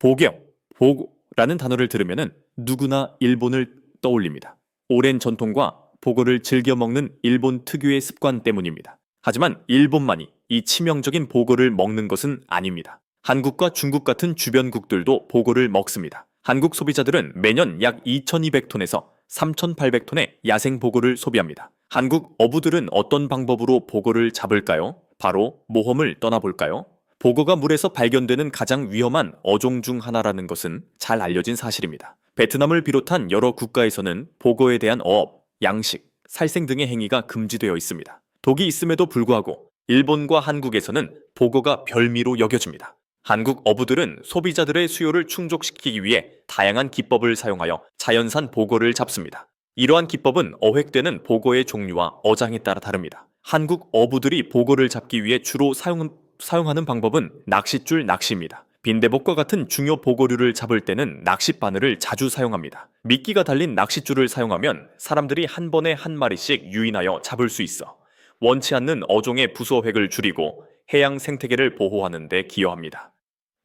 보경, 보고라는 단어를 들으면 누구나 일본을 떠올립니다. 오랜 전통과 보고를 즐겨 먹는 일본 특유의 습관 때문입니다. 하지만 일본만이 이 치명적인 보고를 먹는 것은 아닙니다. 한국과 중국 같은 주변국들도 보고를 먹습니다. 한국 소비자들은 매년 약 2,200톤에서 3,800톤의 야생 보고를 소비합니다. 한국 어부들은 어떤 방법으로 보고를 잡을까요? 바로 모험을 떠나볼까요? 보고가 물에서 발견되는 가장 위험한 어종 중 하나라는 것은 잘 알려진 사실입니다. 베트남을 비롯한 여러 국가에서는 보고에 대한 어업, 양식, 살생 등의 행위가 금지되어 있습니다. 독이 있음에도 불구하고 일본과 한국에서는 보고가 별미로 여겨집니다. 한국 어부들은 소비자들의 수요를 충족시키기 위해 다양한 기법을 사용하여 자연산 보고를 잡습니다. 이러한 기법은 어획되는 보고의 종류와 어장에 따라 다릅니다. 한국 어부들이 보고를 잡기 위해 주로 사용, 사용하는 방법은 낚싯줄 낚시입니다. 빈대복과 같은 중요 보고류를 잡을 때는 낚싯바늘을 자주 사용합니다. 미끼가 달린 낚싯줄을 사용하면 사람들이 한 번에 한 마리씩 유인하여 잡을 수 있어 원치 않는 어종의 부수어획을 줄이고 해양 생태계를 보호하는 데 기여합니다.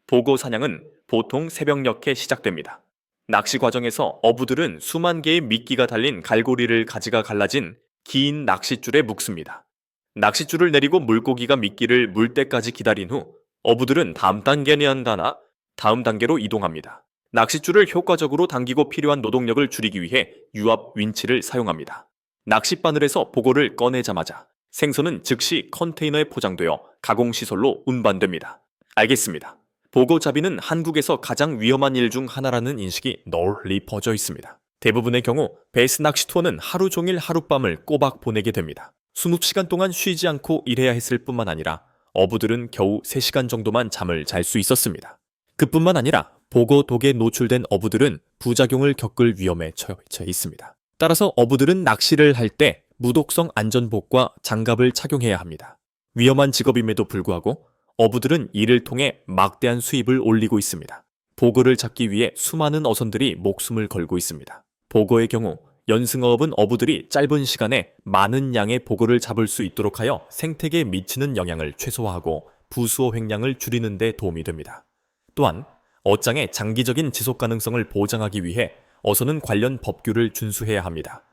보고 사냥은 보통 새벽녘에 시작됩니다. 낚시 과정에서 어부들은 수만 개의 미끼가 달린 갈고리를 가지가 갈라진 긴 낚싯줄에 묶습니다. 낚싯줄을 내리고 물고기가 미끼를 물 때까지 기다린 후 어부들은 다음 단계에 한다나 다음 단계로 이동합니다. 낚싯줄을 효과적으로 당기고 필요한 노동력을 줄이기 위해 유압 윈치를 사용합니다. 낚싯바늘에서 보고를 꺼내자마자 생선은 즉시 컨테이너에 포장되어 가공시설로 운반됩니다. 알겠습니다. 보고잡이는 한국에서 가장 위험한 일 중 하나라는 인식이 널리 퍼져 있습니다. 대부분의 경우 베스 낚시 투어는 하루 종일 하룻밤을 꼬박 보내게 됩니다. 20시간 동안 쉬지 않고 일해야 했을 뿐만 아니라 어부들은 겨우 3시간 정도만 잠을 잘 수 있었습니다. 그뿐만 아니라 보고 독에 노출된 어부들은 부작용을 겪을 위험에 처해 있습니다. 따라서 어부들은 낚시를 할 때 무독성 안전복과 장갑을 착용해야 합니다. 위험한 직업임에도 불구하고 어부들은 이를 통해 막대한 수입을 올리고 있습니다. 보고를 잡기 위해 수많은 어선들이 목숨을 걸고 있습니다. 보고의 경우 연승어업은 어부들이 짧은 시간에 많은 양의 보고를 잡을 수 있도록 하여 생태계에 미치는 영향을 최소화하고 부수어 횡량을 줄이는 데 도움이 됩니다. 또한 어장의 장기적인 지속 가능성을 보장하기 위해 어선은 관련 법규를 준수해야 합니다.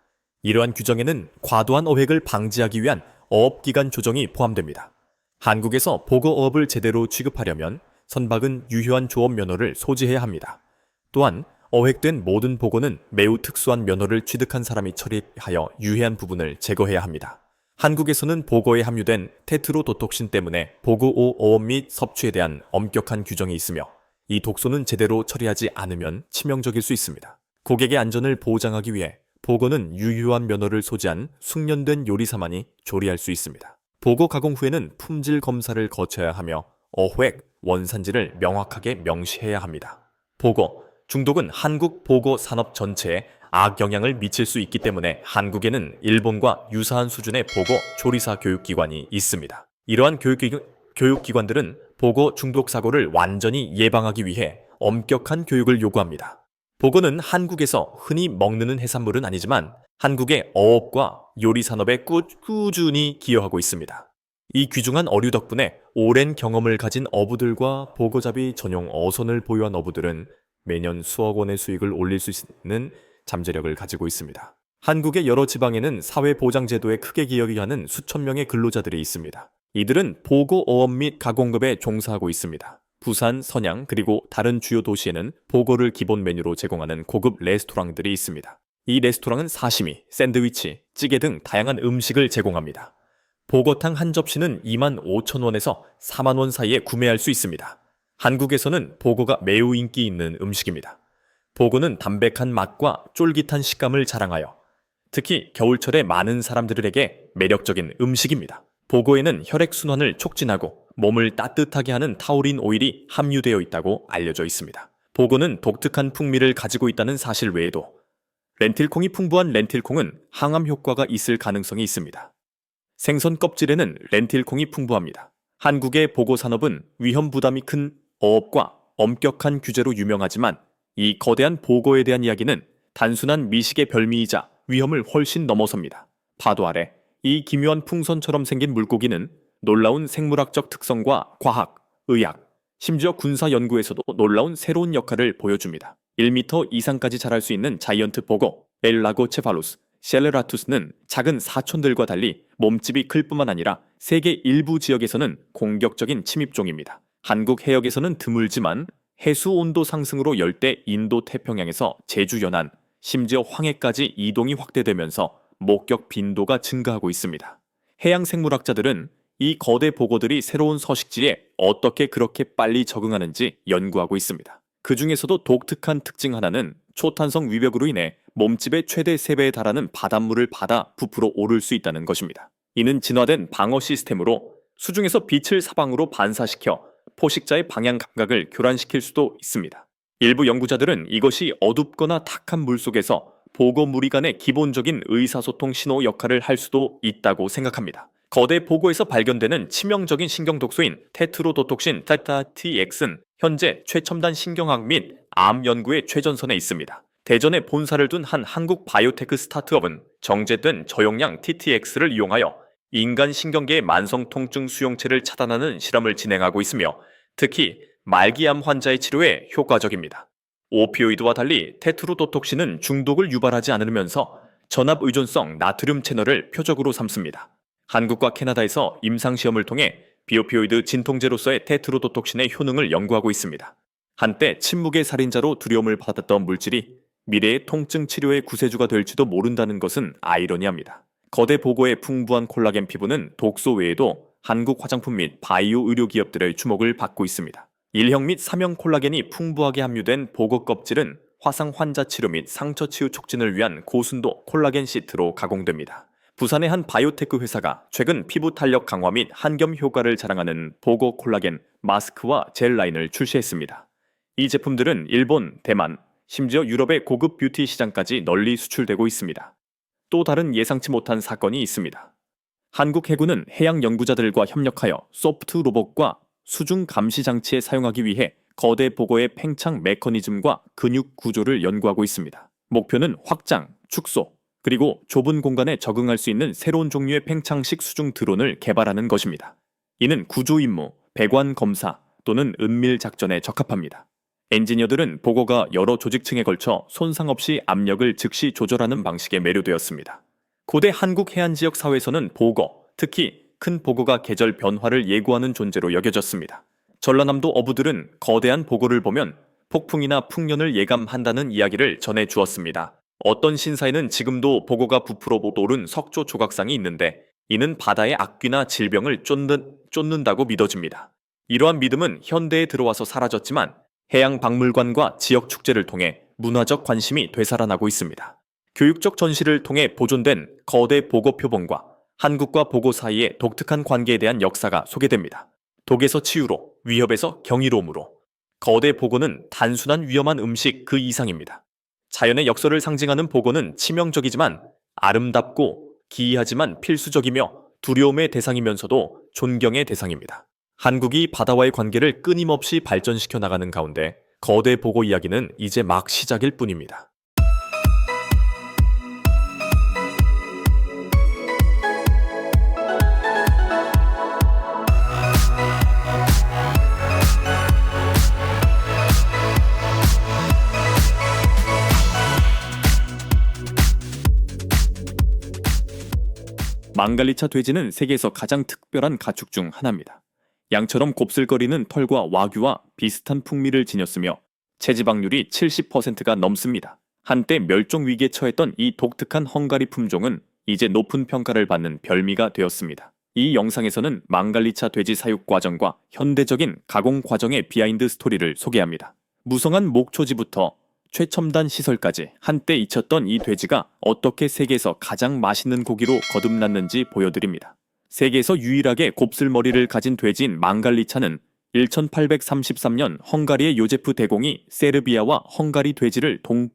이러한 규정에는 과도한 어획을 방지하기 위한 어업기간 조정이 포함됩니다. 한국에서 보고어업을 제대로 취급하려면 선박은 유효한 조업 면허를 소지해야 합니다. 또한 어획된 모든 보고는 매우 특수한 면허를 취득한 사람이 처리하여 유해한 부분을 제거해야 합니다. 한국에서는 보고에 함유된 테트로 도톡신 때문에 보고 오 어업 및 섭취에 대한 엄격한 규정이 있으며 이 독소는 제대로 처리하지 않으면 치명적일 수 있습니다. 고객의 안전을 보장하기 위해 보고는 유효한 면허를 소지한 숙련된 요리사만이 조리할 수 있습니다. 보고 가공 후에는 품질 검사를 거쳐야 하며 어획, 원산지를 명확하게 명시해야 합니다. 보고, 중독은 한국 보고 산업 전체에 악영향을 미칠 수 있기 때문에 한국에는 일본과 유사한 수준의 보고 조리사 교육기관이 있습니다. 이러한 교육기, 교육기관들은 보고 중독 사고를 완전히 예방하기 위해 엄격한 교육을 요구합니다. 보고는 한국에서 흔히 먹는 해산물은 아니지만 한국의 어업과 요리 산업에 꾸, 꾸준히 기여하고 있습니다. 이 귀중한 어류 덕분에 오랜 경험을 가진 어부들과 보고잡이 전용 어선을 보유한 어부들은 매년 수억 원의 수익을 올릴 수 있는 잠재력을 가지고 있습니다. 한국의 여러 지방에는 사회보장제도에 크게 기여하는 수천 명의 근로자들이 있습니다. 이들은 보고 어업 및 가공급에 종사하고 있습니다. 부산, 선양, 그리고 다른 주요 도시에는 보고를 기본 메뉴로 제공하는 고급 레스토랑들이 있습니다. 이 레스토랑은 사시미, 샌드위치, 찌개 등 다양한 음식을 제공합니다. 보고탕 한 접시는 2만 5천 원에서 4만 원 사이에 구매할 수 있습니다. 한국에서는 보고가 매우 인기 있는 음식입니다. 보고는 담백한 맛과 쫄깃한 식감을 자랑하여 특히 겨울철에 많은 사람들에게 매력적인 음식입니다. 보고에는 혈액순환을 촉진하고 몸을 따뜻하게 하는 타우린 오일이 함유되어 있다고 알려져 있습니다. 보고는 독특한 풍미를 가지고 있다는 사실 외에도 렌틸콩이 풍부한 렌틸콩은 항암 효과가 있을 가능성이 있습니다. 생선 껍질에는 렌틸콩이 풍부합니다. 한국의 보고 산업은 위험 부담이 큰 어업과 엄격한 규제로 유명하지만 이 거대한 보고에 대한 이야기는 단순한 미식의 별미이자 위험을 훨씬 넘어섭니다. 파도 아래 이 기묘한 풍선처럼 생긴 물고기는 놀라운 생물학적 특성과 과학, 의학, 심지어 군사 연구에서도 놀라운 새로운 역할을 보여줍니다. 1m 이상까지 자랄 수 있는 자이언트 보고 엘라고 체팔로스 셀레라투스는 작은 사촌들과 달리 몸집이 클 뿐만 아니라 세계 일부 지역에서는 공격적인 침입종입니다. 한국 해역에서는 드물지만 해수 온도 상승으로 열대 인도 태평양에서 제주 연안, 심지어 황해까지 이동이 확대되면서 목격 빈도가 증가하고 있습니다. 해양 생물학자들은 이 거대 보고들이 새로운 서식지에 어떻게 그렇게 빨리 적응하는지 연구하고 있습니다. 그 중에서도 독특한 특징 하나는 초탄성 위벽으로 인해 몸집의 최대 3배에 달하는 바닷물을 받아 부풀어 오를 수 있다는 것입니다. 이는 진화된 방어 시스템으로 수중에서 빛을 사방으로 반사시켜 포식자의 방향 감각을 교란시킬 수도 있습니다. 일부 연구자들은 이것이 어둡거나 탁한 물 속에서 보고 무리 간의 기본적인 의사소통 신호 역할을 할 수도 있다고 생각합니다. 거대 보고에서 발견되는 치명적인 신경 독소인 테트로도톡신 타타TX는 현재 최첨단 신경학 및 암 연구의 최전선에 있습니다. 대전에 본사를 둔 한 한국 바이오테크 스타트업은 정제된 저용량 TTX를 이용하여 인간 신경계의 만성 통증 수용체를 차단하는 실험을 진행하고 있으며 특히 말기암 환자의 치료에 효과적입니다. 오피오이드와 달리 테트로도톡신은 중독을 유발하지 않으면서 전압 의존성 나트륨 채널을 표적으로 삼습니다. 한국과 캐나다에서 임상시험을 통해 비오피오이드 진통제로서의 테트로도톡신의 효능을 연구하고 있습니다. 한때 침묵의 살인자로 두려움을 받았던 물질이 미래의 통증 치료의 구세주가 될지도 모른다는 것은 아이러니합니다. 거대 보고의 풍부한 콜라겐 피부는 독소 외에도 한국 화장품 및 바이오 의료 기업들의 주목을 받고 있습니다. 1형 및 3형 콜라겐이 풍부하게 함유된 보고 껍질은 화상 환자 치료 및 상처 치유 촉진을 위한 고순도 콜라겐 시트로 가공됩니다. 부산의 한 바이오테크 회사가 최근 피부 탄력 강화 및 한겸 효과를 자랑하는 보고 콜라겐 마스크와 젤 라인을 출시했습니다. 이 제품들은 일본, 대만, 심지어 유럽의 고급 뷰티 시장까지 널리 수출되고 있습니다. 또 다른 예상치 못한 사건이 있습니다. 한국 해군은 해양 연구자들과 협력하여 소프트 로봇과 수중 감시 장치에 사용하기 위해 거대 보고의 팽창 메커니즘과 근육 구조를 연구하고 있습니다. 목표는 확장, 축소, 그리고 좁은 공간에 적응할 수 있는 새로운 종류의 팽창식 수중 드론을 개발하는 것입니다. 이는 구조 임무, 배관 검사 또는 은밀 작전에 적합합니다. 엔지니어들은 보고가 여러 조직층에 걸쳐 손상 없이 압력을 즉시 조절하는 방식에 매료되었습니다. 고대 한국 해안 지역 사회에서는 보고, 특히 큰 보고가 계절 변화를 예고하는 존재로 여겨졌습니다. 전라남도 어부들은 거대한 보고를 보면 폭풍이나 풍년을 예감한다는 이야기를 전해 주었습니다. 어떤 신사에는 지금도 보고가 부풀어 오른 석조 조각상이 있는데 이는 바다의 악귀나 질병을 쫓는, 쫓는다고 믿어집니다. 이러한 믿음은 현대에 들어와서 사라졌지만 해양 박물관과 지역 축제를 통해 문화적 관심이 되살아나고 있습니다. 교육적 전시를 통해 보존된 거대 보고 표본과 한국과 보고 사이의 독특한 관계에 대한 역사가 소개됩니다. 독에서 치유로, 위협에서 경이로움으로. 거대 보고는 단순한 위험한 음식 그 이상입니다. 자연의 역설을 상징하는 보고는 치명적이지만 아름답고 기이하지만 필수적이며 두려움의 대상이면서도 존경의 대상입니다. 한국이 바다와의 관계를 끊임없이 발전시켜 나가는 가운데 거대 보고 이야기는 이제 막 시작일 뿐입니다. 망갈리차 돼지는 세계에서 가장 특별한 가축 중 하나입니다. 양처럼 곱슬거리는 털과 와규와 비슷한 풍미를 지녔으며 체지방률이 70%가 넘습니다. 한때 멸종 위기에 처했던 이 독특한 헝가리 품종은 이제 높은 평가를 받는 별미가 되었습니다. 이 영상에서는 망갈리차 돼지 사육 과정과 현대적인 가공 과정의 비하인드 스토리를 소개합니다. 무성한 목초지부터 최첨단 시설까지 한때 잊혔던 이 돼지가 어떻게 세계에서 가장 맛있는 고기로 거듭났는지 보여드립니다. 세계에서 유일하게 곱슬머리를 가진 돼지인 망갈리차는 1833년 헝가리의 요제프 대공이 세르비아와 헝가리 돼지를 동,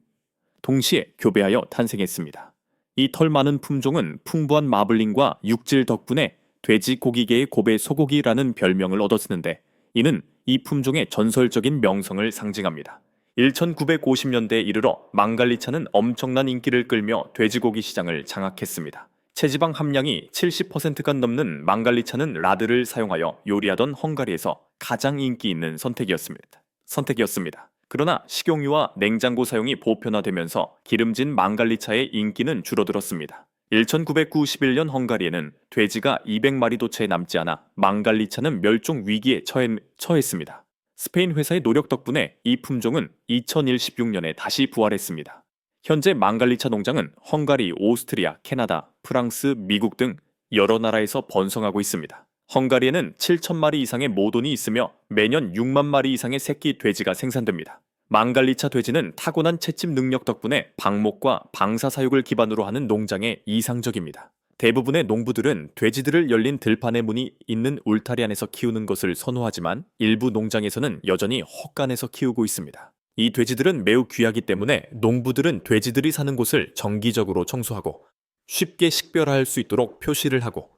동시에 교배하여 탄생했습니다. 이 털 많은 품종은 풍부한 마블링과 육질 덕분에 돼지 고기계의 고배 소고기라는 별명을 얻었는데 이는 이 품종의 전설적인 명성을 상징합니다. 1950년대에 이르러 망갈리차는 엄청난 인기를 끌며 돼지고기 시장을 장악했습니다. 체지방 함량이 70%가 넘는 망갈리차는 라드를 사용하여 요리하던 헝가리에서 가장 인기 있는 선택이었습니다. 선택이었습니다. 그러나 식용유와 냉장고 사용이 보편화되면서 기름진 망갈리차의 인기는 줄어들었습니다. 1991년 헝가리에는 돼지가 200마리도 채 남지 않아 망갈리차는 멸종 위기에 처해, 처했습니다. 스페인 회사의 노력 덕분에 이 품종은 2016년에 다시 부활했습니다. 현재 망갈리차 농장은 헝가리, 오스트리아, 캐나다, 프랑스, 미국 등 여러 나라에서 번성하고 있습니다. 헝가리에는 7천 마리 이상의 모돈이 있으며 매년 6만 마리 이상의 새끼 돼지가 생산됩니다. 망갈리차 돼지는 타고난 채집 능력 덕분에 방목과 방사 사육을 기반으로 하는 농장에 이상적입니다. 대부분의 농부들은 돼지들을 열린 들판의 문이 있는 울타리 안에서 키우는 것을 선호하지만 일부 농장에서는 여전히 헛간에서 키우고 있습니다. 이 돼지들은 매우 귀하기 때문에 농부들은 돼지들이 사는 곳을 정기적으로 청소하고 쉽게 식별할 수 있도록 표시를 하고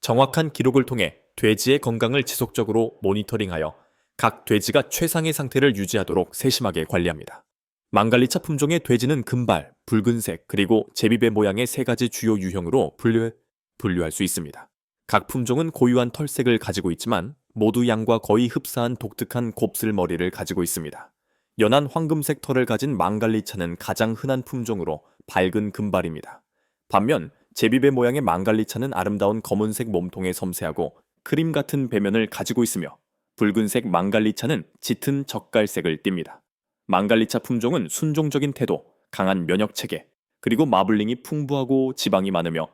정확한 기록을 통해 돼지의 건강을 지속적으로 모니터링하여 각 돼지가 최상의 상태를 유지하도록 세심하게 관리합니다. 망갈리차 품종의 돼지는 금발, 붉은색, 그리고 제비배 모양의 세 가지 주요 유형으로 분류, 분류할 수 있습니다. 각 품종은 고유한 털색을 가지고 있지만 모두 양과 거의 흡사한 독특한 곱슬 머리를 가지고 있습니다. 연한 황금색 털을 가진 망갈리차는 가장 흔한 품종으로 밝은 금발입니다. 반면 제비배 모양의 망갈리차는 아름다운 검은색 몸통에 섬세하고 크림 같은 배면을 가지고 있으며 붉은색 망갈리차는 짙은 젓갈색을 띱니다. 망갈리차 품종은 순종적인 태도, 강한 면역 체계, 그리고 마블링이 풍부하고 지방이 많으며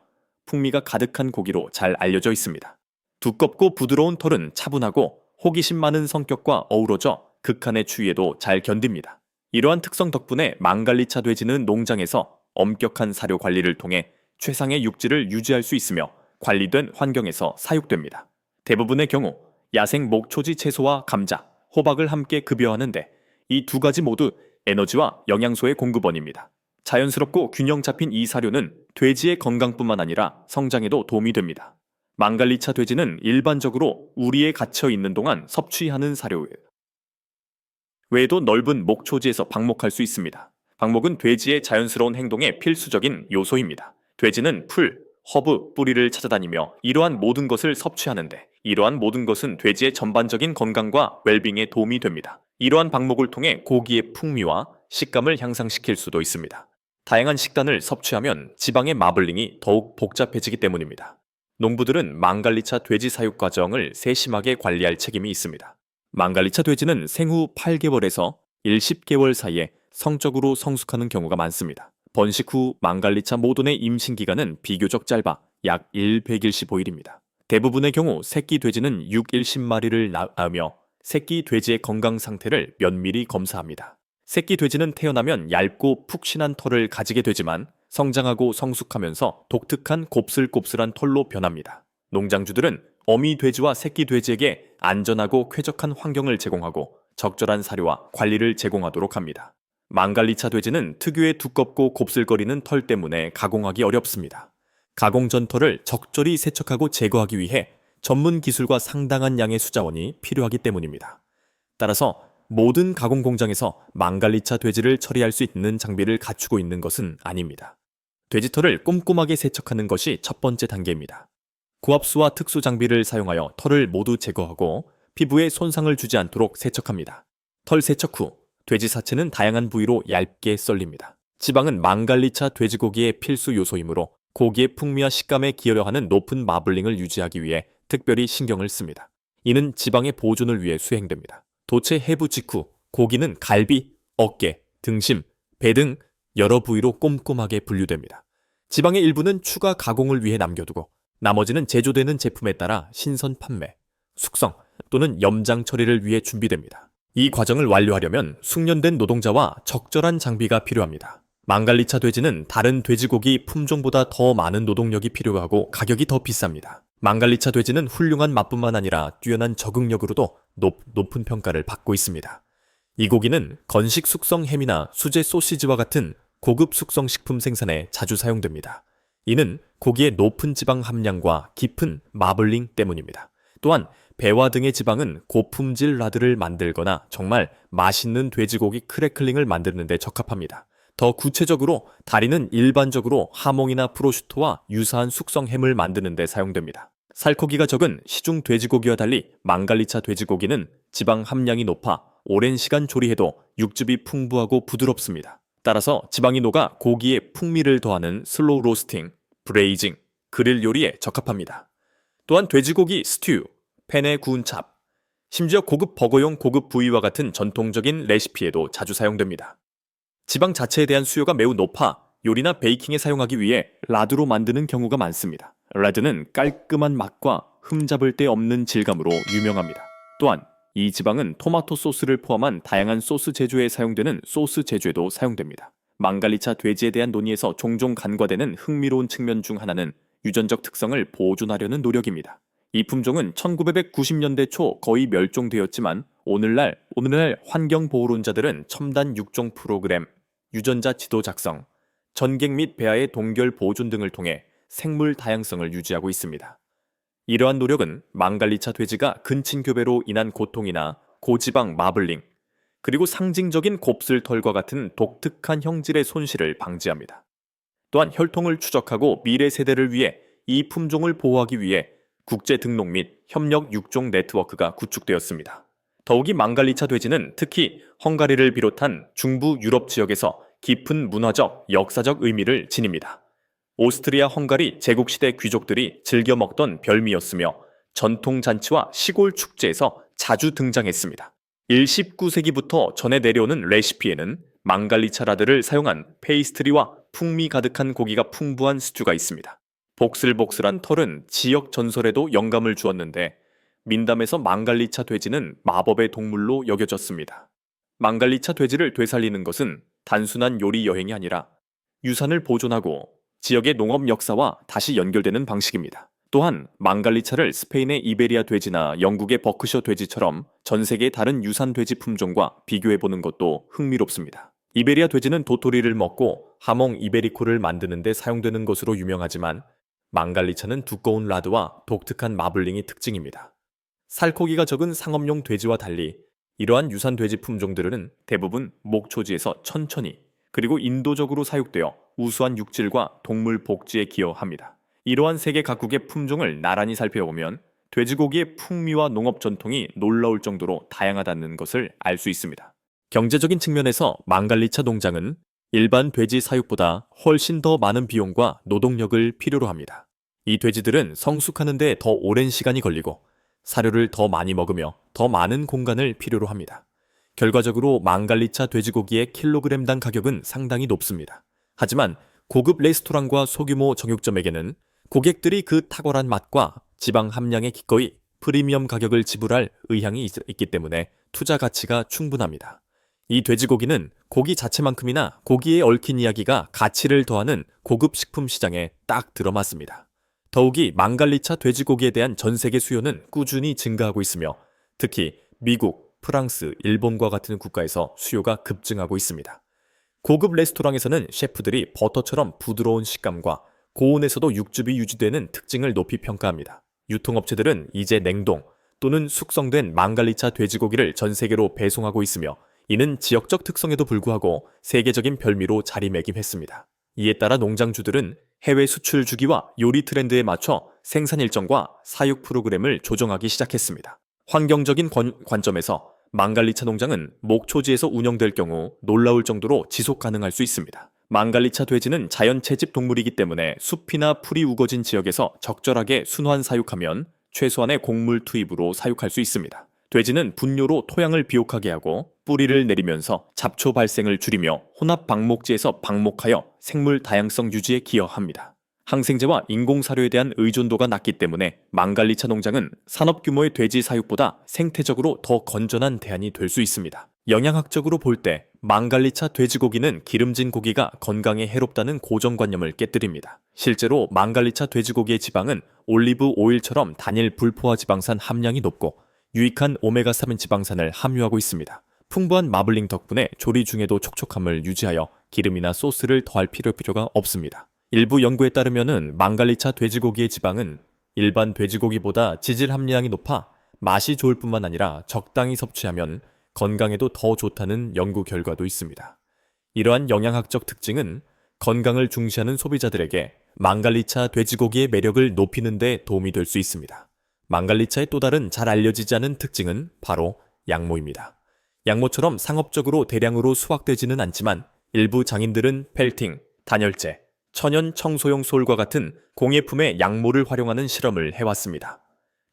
풍미가 가득한 고기로 잘 알려져 있습니다. 두껍고 부드러운 털은 차분하고 호기심 많은 성격과 어우러져 극한의 추위에도 잘 견딥니다. 이러한 특성 덕분에 망갈리차 돼지는 농장에서 엄격한 사료 관리를 통해 최상의 육질을 유지할 수 있으며 관리된 환경에서 사육됩니다. 대부분의 경우 야생 목초지 채소와 감자, 호박을 함께 급여하는데 이 두 가지 모두 에너지와 영양소의 공급원입니다. 자연스럽고 균형 잡힌 이 사료는 돼지의 건강뿐만 아니라 성장에도 도움이 됩니다. 망갈리차 돼지는 일반적으로 우리에 갇혀 있는 동안 섭취하는 사료예요. 외에도 넓은 목초지에서 방목할 수 있습니다. 방목은 돼지의 자연스러운 행동의 필수적인 요소입니다. 돼지는 풀, 허브, 뿌리를 찾아다니며 이러한 모든 것을 섭취하는데 이러한 모든 것은 돼지의 전반적인 건강과 웰빙에 도움이 됩니다. 이러한 방목을 통해 고기의 풍미와 식감을 향상시킬 수도 있습니다. 다양한 식단을 섭취하면 지방의 마블링이 더욱 복잡해지기 때문입니다. 농부들은 망갈리차 돼지 사육 과정을 세심하게 관리할 책임이 있습니다. 망갈리차 돼지는 생후 8개월에서 1, 10개월 사이에 성적으로 성숙하는 경우가 많습니다. 번식 후 망갈리차 모돈의 임신 기간은 비교적 짧아 약 1, 115일입니다. 대부분의 경우 새끼 돼지는 6, 10마리를 낳으며 새끼 돼지의 건강 상태를 면밀히 검사합니다. 새끼 돼지는 태어나면 얇고 푹신한 털을 가지게 되지만 성장하고 성숙하면서 독특한 곱슬곱슬한 털로 변합니다. 농장주들은 어미 돼지와 새끼 돼지에게 안전하고 쾌적한 환경을 제공하고 적절한 사료와 관리를 제공하도록 합니다. 망갈리차 돼지는 특유의 두껍고 곱슬거리는 털 때문에 가공하기 어렵습니다. 가공 전 털을 적절히 세척하고 제거하기 위해 전문 기술과 상당한 양의 수자원이 필요하기 때문입니다. 따라서 모든 가공 공장에서 망갈리차 돼지를 처리할 수 있는 장비를 갖추고 있는 것은 아닙니다. 돼지털을 꼼꼼하게 세척하는 것이 첫 번째 단계입니다. 고압수와 특수 장비를 사용하여 털을 모두 제거하고 피부에 손상을 주지 않도록 세척합니다. 털 세척 후 돼지 사체는 다양한 부위로 얇게 썰립니다. 지방은 망갈리차 돼지고기의 필수 요소이므로 고기의 풍미와 식감에 기여하는 높은 마블링을 유지하기 위해 특별히 신경을 씁니다. 이는 지방의 보존을 위해 수행됩니다. 도체 해부 직후 고기는 갈비, 어깨, 등심, 배 등 여러 부위로 꼼꼼하게 분류됩니다. 지방의 일부는 추가 가공을 위해 남겨두고 나머지는 제조되는 제품에 따라 신선 판매, 숙성 또는 염장 처리를 위해 준비됩니다. 이 과정을 완료하려면 숙련된 노동자와 적절한 장비가 필요합니다. 망갈리차 돼지는 다른 돼지고기 품종보다 더 많은 노동력이 필요하고 가격이 더 비쌉니다. 망갈리차 돼지는 훌륭한 맛뿐만 아니라 뛰어난 적응력으로도 높, 높은 평가를 받고 있습니다. 이 고기는 건식 숙성 햄이나 수제 소시지와 같은 고급 숙성 식품 생산에 자주 사용됩니다. 이는 고기의 높은 지방 함량과 깊은 마블링 때문입니다. 또한 배와 등의 지방은 고품질 라드를 만들거나 정말 맛있는 돼지고기 크래클링을 만드는 데 적합합니다. 더 구체적으로 다리는 일반적으로 하몽이나 프로슈토와 유사한 숙성 햄을 만드는 데 사용됩니다. 살코기가 적은 시중 돼지고기와 달리 망갈리차 돼지고기는 지방 함량이 높아 오랜 시간 조리해도 육즙이 풍부하고 부드럽습니다. 따라서 지방이 녹아 고기에 풍미를 더하는 슬로우 로스팅, 브레이징, 그릴 요리에 적합합니다. 또한 돼지고기 스튜, 팬에 구운 찹, 심지어 고급 버거용 고급 부위와 같은 전통적인 레시피에도 자주 사용됩니다. 지방 자체에 대한 수요가 매우 높아 요리나 베이킹에 사용하기 위해 라드로 만드는 경우가 많습니다. 라드는 깔끔한 맛과 흠잡을 데 없는 질감으로 유명합니다. 또한 이 지방은 토마토 소스를 포함한 다양한 소스 제조에 사용되는 소스 제조에도 사용됩니다. 망갈리차 돼지에 대한 논의에서 종종 간과되는 흥미로운 측면 중 하나는 유전적 특성을 보존하려는 노력입니다. 이 품종은 1990년대 초 거의 멸종되었지만 오늘날 오늘날 환경 보호론자들은 첨단 육종 프로그램, 유전자 지도 작성, 전객 및 배아의 동결 보존 등을 통해 생물 다양성을 유지하고 있습니다. 이러한 노력은 망갈리차 돼지가 근친교배로 인한 고통이나 고지방 마블링, 그리고 상징적인 곱슬털과 같은 독특한 형질의 손실을 방지합니다. 또한 혈통을 추적하고 미래 세대를 위해 이 품종을 보호하기 위해 국제 등록 및 협력 육종 네트워크가 구축되었습니다. 더욱이 망갈리차 돼지는 특히 헝가리를 비롯한 중부 유럽 지역에서 깊은 문화적, 역사적 의미를 지닙니다. 오스트리아 헝가리 제국시대 귀족들이 즐겨 먹던 별미였으며 전통 잔치와 시골 축제에서 자주 등장했습니다. 1, 19세기부터 전해 내려오는 레시피에는 망갈리차라드를 사용한 페이스트리와 풍미 가득한 고기가 풍부한 스튜가 있습니다. 복슬복슬한 털은 지역 전설에도 영감을 주었는데 민담에서 망갈리차 돼지는 마법의 동물로 여겨졌습니다. 망갈리차 돼지를 되살리는 것은 단순한 요리 여행이 아니라 유산을 보존하고 지역의 농업 역사와 다시 연결되는 방식입니다. 또한 망갈리차를 스페인의 이베리아 돼지나 영국의 버크셔 돼지처럼 전 세계의 다른 유산 돼지 품종과 비교해 보는 것도 흥미롭습니다. 이베리아 돼지는 도토리를 먹고 하몽 이베리코를 만드는 데 사용되는 것으로 유명하지만 망갈리차는 두꺼운 라드와 독특한 마블링이 특징입니다. 살코기가 적은 상업용 돼지와 달리 이러한 유산 돼지 품종들은 대부분 목초지에서 천천히 그리고 인도적으로 사육되어 우수한 육질과 동물 복지에 기여합니다. 이러한 세계 각국의 품종을 나란히 살펴보면 돼지고기의 풍미와 농업 전통이 놀라울 정도로 다양하다는 것을 알 수 있습니다. 경제적인 측면에서 망갈리차 농장은 일반 돼지 사육보다 훨씬 더 많은 비용과 노동력을 필요로 합니다. 이 돼지들은 성숙하는데 더 오랜 시간이 걸리고 사료를 더 많이 먹으며 더 많은 공간을 필요로 합니다. 결과적으로 망갈리차 돼지고기의 킬로그램당 가격은 상당히 높습니다. 하지만 고급 레스토랑과 소규모 정육점에게는 고객들이 그 탁월한 맛과 지방 함량에 기꺼이 프리미엄 가격을 지불할 의향이 있- 있기 때문에 투자 가치가 충분합니다. 이 돼지고기는 고기 자체만큼이나 고기에 얽힌 이야기가 가치를 더하는 고급 식품 시장에 딱 들어맞습니다. 더욱이 망갈리차 돼지고기에 대한 전 세계 수요는 꾸준히 증가하고 있으며 특히 미국, 프랑스, 일본과 같은 국가에서 수요가 급증하고 있습니다. 고급 레스토랑에서는 셰프들이 버터처럼 부드러운 식감과 고온에서도 육즙이 유지되는 특징을 높이 평가합니다. 유통업체들은 이제 냉동 또는 숙성된 망갈리차 돼지고기를 전 세계로 배송하고 있으며 이는 지역적 특성에도 불구하고 세계적인 별미로 자리매김했습니다. 이에 따라 농장주들은 해외 수출 주기와 요리 트렌드에 맞춰 생산 일정과 사육 프로그램을 조정하기 시작했습니다. 환경적인 관, 관점에서 망갈리차 농장은 목초지에서 운영될 경우 놀라울 정도로 지속 가능할 수 있습니다. 망갈리차 돼지는 자연 채집 동물이기 때문에 숲이나 풀이 우거진 지역에서 적절하게 순환 사육하면 최소한의 곡물 투입으로 사육할 수 있습니다. 돼지는 분뇨로 토양을 비옥하게 하고 뿌리를 내리면서 잡초 발생을 줄이며 혼합 방목지에서 방목하여 생물 다양성 유지에 기여합니다. 항생제와 인공 사료에 대한 의존도가 낮기 때문에 망갈리차 농장은 산업 규모의 돼지 사육보다 생태적으로 더 건전한 대안이 될 수 있습니다. 영양학적으로 볼 때 망갈리차 돼지고기는 기름진 고기가 건강에 해롭다는 고정관념을 깨뜨립니다. 실제로 망갈리차 돼지고기의 지방은 올리브 오일처럼 단일 불포화 지방산 함량이 높고 유익한 오메가3 지방산을 함유하고 있습니다. 풍부한 마블링 덕분에 조리 중에도 촉촉함을 유지하여 기름이나 소스를 더할 필요 필요가 없습니다. 일부 연구에 따르면은 망갈리차 돼지고기의 지방은 일반 돼지고기보다 지질 함량이 높아 맛이 좋을 뿐만 아니라 적당히 섭취하면 건강에도 더 좋다는 연구 결과도 있습니다. 이러한 영양학적 특징은 건강을 중시하는 소비자들에게 망갈리차 돼지고기의 매력을 높이는 데 도움이 될 수 있습니다. 망갈리차의 또 다른 잘 알려지지 않은 특징은 바로 양모입니다. 양모처럼 상업적으로 대량으로 수확되지는 않지만 일부 장인들은 펠팅, 단열재, 천연 청소용 솔과 같은 공예품의 양모를 활용하는 실험을 해왔습니다.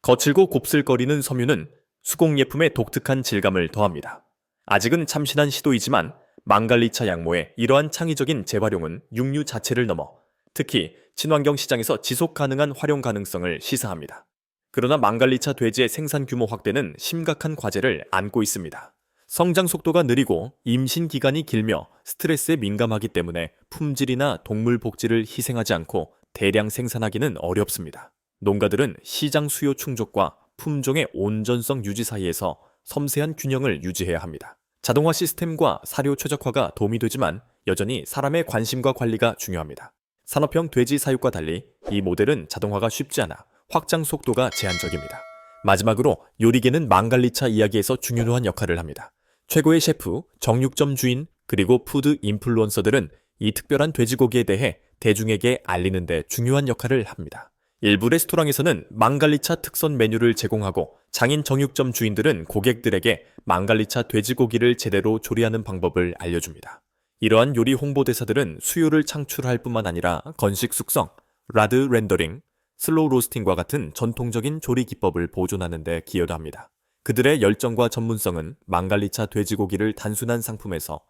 거칠고 곱슬거리는 섬유는 수공예품의 독특한 질감을 더합니다. 아직은 참신한 시도이지만 망갈리차 양모의 이러한 창의적인 재활용은 육류 자체를 넘어 특히 친환경 시장에서 지속 가능한 활용 가능성을 시사합니다. 그러나 망갈리차 돼지의 생산 규모 확대는 심각한 과제를 안고 있습니다. 성장 속도가 느리고 임신 기간이 길며 스트레스에 민감하기 때문에 품질이나 동물 복지를 희생하지 않고 대량 생산하기는 어렵습니다. 농가들은 시장 수요 충족과 품종의 온전성 유지 사이에서 섬세한 균형을 유지해야 합니다. 자동화 시스템과 사료 최적화가 도움이 되지만 여전히 사람의 관심과 관리가 중요합니다. 산업형 돼지 사육과 달리 이 모델은 자동화가 쉽지 않아 확장 속도가 제한적입니다. 마지막으로 요리계는 망갈리차 이야기에서 중요한 역할을 합니다. 최고의 셰프, 정육점 주인, 그리고 푸드 인플루언서들은 이 특별한 돼지고기에 대해 대중에게 알리는 데 중요한 역할을 합니다. 일부 레스토랑에서는 망갈리차 특선 메뉴를 제공하고 장인 정육점 주인들은 고객들에게 망갈리차 돼지고기를 제대로 조리하는 방법을 알려줍니다. 이러한 요리 홍보대사들은 수요를 창출할 뿐만 아니라 건식 숙성, 라드 렌더링, 슬로우 로스팅과 같은 전통적인 조리 기법을 보존하는 데 기여도 합니다. 그들의 열정과 전문성은 망갈리차 돼지고기를 단순한 상품에서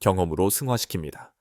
경험으로 승화시킵니다.